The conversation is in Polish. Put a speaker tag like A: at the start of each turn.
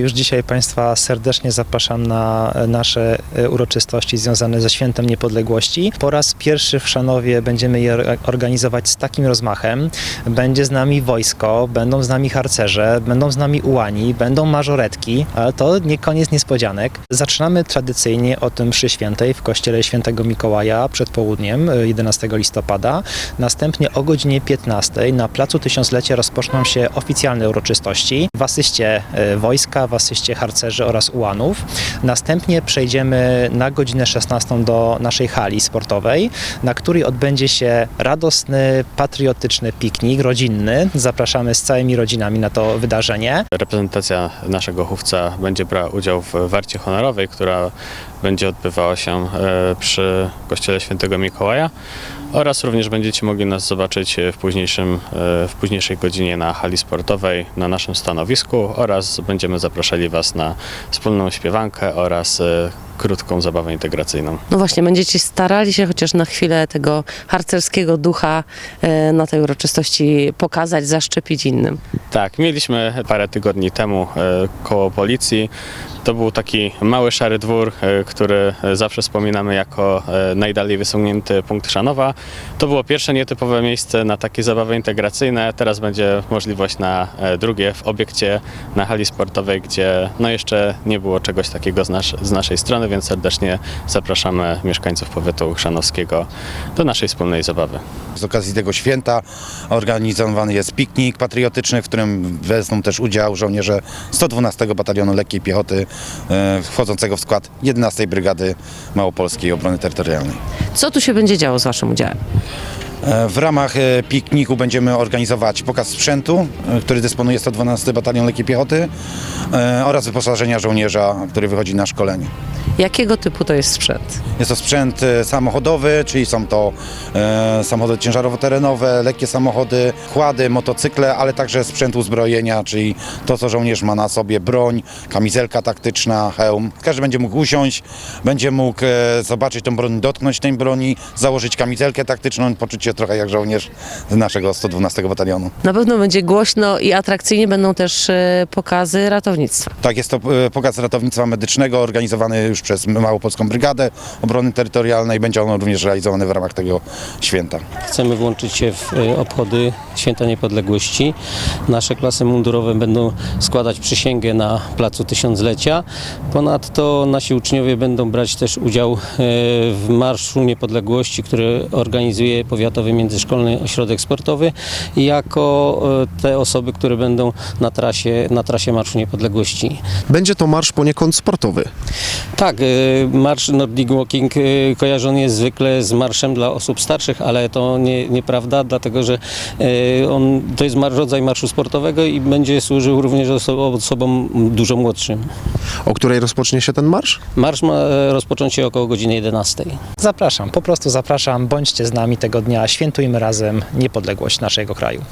A: Już dzisiaj Państwa serdecznie zapraszam na nasze e, uroczystości związane ze Świętem Niepodległości. Po raz pierwszy w Szanowie będziemy je or- organizować z takim rozmachem. Będzie z nami wojsko, będą z nami harcerze, będą z nami ułani, będą mażoretki, ale to nie koniec niespodzianek. Zaczynamy tradycyjnie o tym mszy świętej w kościele świętego Mikołaja przed południem e, 11 listopada. Następnie o godzinie 15 na Placu Tysiąclecia rozpoczną się oficjalne uroczystości w asyście e, wojska, w asyście harcerzy oraz ułanów. Następnie przejdziemy na godzinę 16 do naszej hali sportowej, na której odbędzie się radosny, patriotyczny piknik rodzinny. Zapraszamy z całymi rodzinami na to wydarzenie.
B: Reprezentacja naszego chówca będzie brała udział w warcie honorowej, która będzie odbywała się e, przy kościele świętego Mikołaja oraz również będziecie mogli nas zobaczyć w, późniejszym, e, w późniejszej godzinie na hali sportowej na naszym stanowisku oraz będziemy zapraszali Was na wspólną śpiewankę oraz e, krótką zabawę integracyjną.
C: No właśnie, będziecie starali się chociaż na chwilę tego harcerskiego ducha e, na tej uroczystości pokazać, zaszczepić innym.
B: Tak, mieliśmy parę tygodni temu e, koło policji. To był taki mały szary dwór, e, który zawsze wspominamy jako e, najdalej wysunięty punkt Szanowa. To było pierwsze nietypowe miejsce na takie zabawy integracyjne. Teraz będzie możliwość na e, drugie w obiekcie na hali sportowej, gdzie no jeszcze nie było czegoś takiego z, nasz, z naszej strony, więc serdecznie zapraszamy mieszkańców powiatu chrzanowskiego do naszej wspólnej zabawy.
D: Z okazji tego święta organizowany jest piknik patriotyczny, w którym wezmą też udział żołnierze 112 Batalionu Lekkiej Piechoty e, wchodzącego w skład 11 Brygady Małopolskiej Obrony Terytorialnej.
C: Co tu się będzie działo z waszym udziałem?
D: E, W ramach e, pikniku będziemy organizować pokaz sprzętu, e, który dysponuje 112 Batalion Lekkiej Piechoty oraz wyposażenia żołnierza, który wychodzi na szkolenie.
C: Jakiego typu to jest sprzęt?
D: Jest to sprzęt samochodowy, czyli są to e, samochody ciężarowo-terenowe, lekkie samochody, kłady, motocykle, ale także sprzęt uzbrojenia, czyli to, co żołnierz ma na sobie, broń, kamizelka taktyczna, hełm. Każdy będzie mógł usiąść, będzie mógł e, zobaczyć tą broń, dotknąć tej broni, założyć kamizelkę taktyczną, poczuć się trochę jak żołnierz z naszego 112 batalionu.
C: Na pewno będzie głośno i atrakcyjnie będą też e, pokazy ratownictwa.
D: Tak, jest to e, pokaz ratownictwa medycznego organizowany już przez Małopolską Brygadę Obrony Terytorialnej. Będzie on również realizowany w ramach tego święta.
E: Chcemy włączyć się w e, obchody Święta Niepodległości. Nasze klasy mundurowe będą składać przysięgę na Placu Tysiąclecia. Ponadto nasi uczniowie będą brać też udział w Marszu Niepodległości, który organizuje Powiatowy Międzyszkolny Ośrodek Sportowy jako e, te osoby, które będą na trasie, na trasie Marszu Niepodległości.
F: Będzie to marsz poniekąd sportowy.
E: Tak, e, marsz Nordic Walking e, kojarzony jest zwykle z marszem dla osób starszych, ale to nie, nieprawda, dlatego że on, to jest rodzaj marszu sportowego i będzie służył również oso- osobom dużo młodszym.
F: O której rozpocznie się ten marsz?
E: Marsz ma rozpocząć się około godziny 11.
A: Zapraszam, po prostu zapraszam, bądźcie z nami tego dnia, świętujmy razem niepodległość naszego kraju.